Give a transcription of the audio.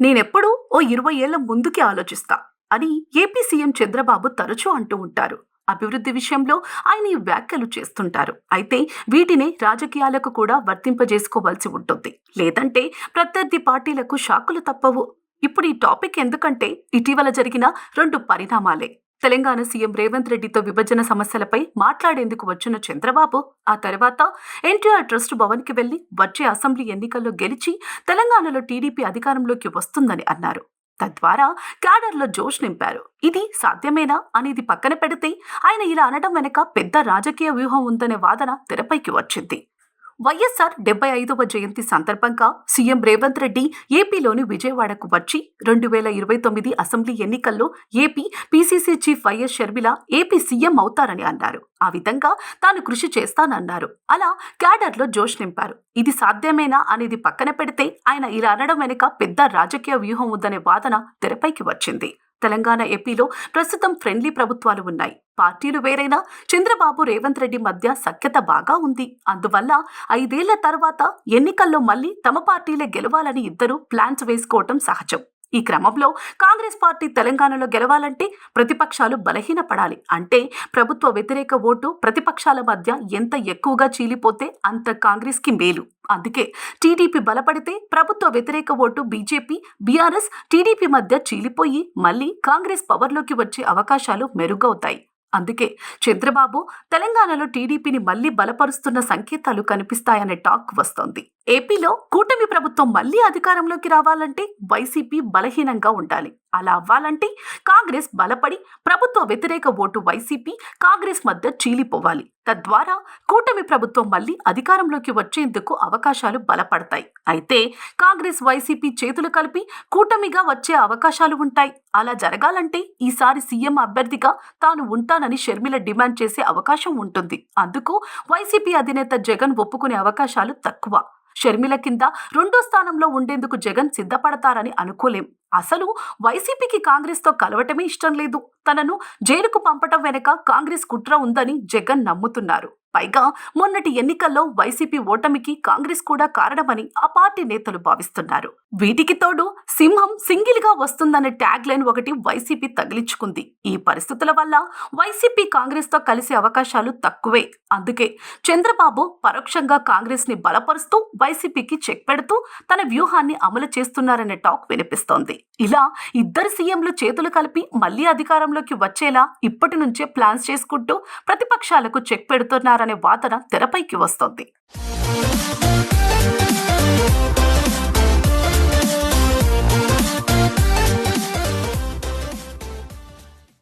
నేనెప్పుడూ ఓ ఇరవై ఏళ్ళ ముందుకి ఆలోచిస్తా. అని ఏపీ సీఎం చంద్రబాబు తరచూ అంటూ ఉంటారు. అభివృద్ధి విషయంలో ఆయన ఈ వ్యాఖ్యలు చేస్తుంటారు. అయితే వీటిని రాజకీయాలకు కూడా వర్తింపజేసుకోవాల్సి ఉంటుంది. లేదంటే ప్రత్యర్థి పార్టీలకు షాకులు తప్పవు. ఇప్పుడు ఈ టాపిక్ ఎందుకంటే ఇటీవల జరిగిన రెండు పరిణామాలే. తెలంగాణ సీఎం రేవంత్ రెడ్డితో విభజన సమస్యలపై మాట్లాడేందుకు వచ్చిన చంద్రబాబు ఆ తర్వాత ఎన్టీఆర్ ట్రస్ట్ భవన్కి వెళ్ళి వచ్చే అసెంబ్లీ ఎన్నికల్లో గెలిచి తెలంగాణలో టీడీపీ అధికారంలోకి వస్తుందని అన్నారు. తద్వారా క్యాడర్లో జోష్ నింపారు. ఇది సాధ్యమేనా అనేది పక్కన పెడితే ఆయన ఇలా అనడం వెనక పెద్ద రాజకీయ వ్యూహం ఉందనే వాదన తెరపైకి వచ్చింది. వైఎస్ఆర్ డెబ్బై ఐదవ జయంతి సందర్భంగా సీఎం రేవంత్ రెడ్డి ఏపీలోని విజయవాడకు వచ్చి రెండు వేల ఇరవై తొమ్మిది అసెంబ్లీ ఎన్నికల్లో AP PCC chief YS Sharmila AP CM అవుతారని అన్నారు. ఆ విధంగా తాను కృషి చేస్తానన్నారు. అలా క్యాడర్లో జోష్ నింపారు. ఇది సాధ్యమేనా అనేది పక్కన పెడితే ఆయన ఇలా అనడం వెనుక పెద్ద రాజకీయ వ్యూహం ఉందనే వాదన తెరపైకి వచ్చింది. తెలంగాణ ఏపీలో ప్రస్తుతం ఫ్రెండ్లీ ప్రభుత్వాలు ఉన్నాయి. పార్టీలు వేరైనా చంద్రబాబు రేవంత్ రెడ్డి మధ్య సఖ్యత బాగా ఉంది. అందువల్ల ఐదేళ్ళ తర్వాత ఎన్నికల్లో మళ్ళీ తమ పార్టీలే గెలవాలని ఇద్దరు ప్లాన్స్ వేసుకోవటం సహజం. ఈ క్రమంలో కాంగ్రెస్ పార్టీ తెలంగాణలో గెలవాలంటే ప్రతిపక్షాలు బలహీనపడాలి. అంటే ప్రభుత్వ వ్యతిరేక ఓటు ప్రతిపక్షాల మధ్య ఎంత ఎక్కువగా చీలిపోతే అంత కాంగ్రెస్కి మేలు. అందుకే టీడీపీ బలపడితే ప్రభుత్వ వ్యతిరేక ఓటు బీజేపీ బీఆర్ఎస్ టీడీపీ మధ్య చీలిపోయి మళ్ళీ కాంగ్రెస్ పవర్లోకి వచ్చే అవకాశాలు మెరుగవుతాయి. అందుకే చంద్రబాబు తెలంగాణలో టీడీపీని మళ్ళీ బలపరుస్తున్న సంకేతాలు కనిపిస్తాయనే టాక్ వస్తోంది. ఏపీలో కూటమి ప్రభుత్వం మళ్ళీ అధికారంలోకి రావాలంటే వైసీపీ బలహీనంగా ఉండాలి. అలా అవ్వాలంటే కాంగ్రెస్ బలపడి ప్రభుత్వ వ్యతిరేక ఓటు వైసీపీ కాంగ్రెస్ మధ్య చీలిపోవాలి. తద్వారా కూటమి ప్రభుత్వం మళ్ళీ అధికారంలోకి వచ్చేందుకు అవకాశాలు బలపడతాయి. అయితే కాంగ్రెస్ వైసీపీ చేతులు కలిపి కూటమిగా వచ్చే అవకాశాలు ఉంటాయి. అలా జరగాలంటే ఈసారి సీఎం అభ్యర్థిగా తాను ఉంటానని షర్మిల డిమాండ్ చేసే అవకాశం ఉంటుంది. అందుకు వైసీపీ అధినేత జగన్ ఒప్పుకునే అవకాశాలు తక్కువ. షర్మిల కింద రెండో స్థానంలో ఉండేందుకు జగన్ సిద్ధపడతారని అనుకోలేం. అసలు వైసీపీకి కాంగ్రెస్తో కలవటమే ఇష్టం లేదు. తనను జైలుకు పంపటం వెనక కాంగ్రెస్ కుట్ర ఉందని జగన్ నమ్ముతున్నారు. పైగా మొన్నటి ఎన్నికల్లో వైసీపీ ఓటమికి కాంగ్రెస్ కూడా కారణమని ఆ పార్టీ నేతలు భావిస్తున్నారు. వీటికి తోడు సింహం సింగిల్గా వస్తుందనే ట్యాగ్ లైన్ ఒకటి వైసీపీ తగిలించుకుంది. ఈ పరిస్థితుల వల్ల వైసీపీ కాంగ్రెస్తో కలిసే అవకాశాలు తక్కువే. అందుకే చంద్రబాబు పరోక్షంగా కాంగ్రెస్ని బలపరుస్తూ వైసీపీకి చెక్ పెడుతూ తన వ్యూహాన్ని అమలు చేస్తున్నారనే టాక్ వినిపిస్తోంది. ఇలా ఇద్దరు సీఎంలు చేతులు కలిపి మళ్ళీ అధికారంలోకి వచ్చేలా ఇప్పటి నుంచే ప్లాన్స్ చేసుకుంటూ ప్రతిపక్షాలకు చెక్ పెడుతున్నారు వాదన తెరపైకి వస్తోంది.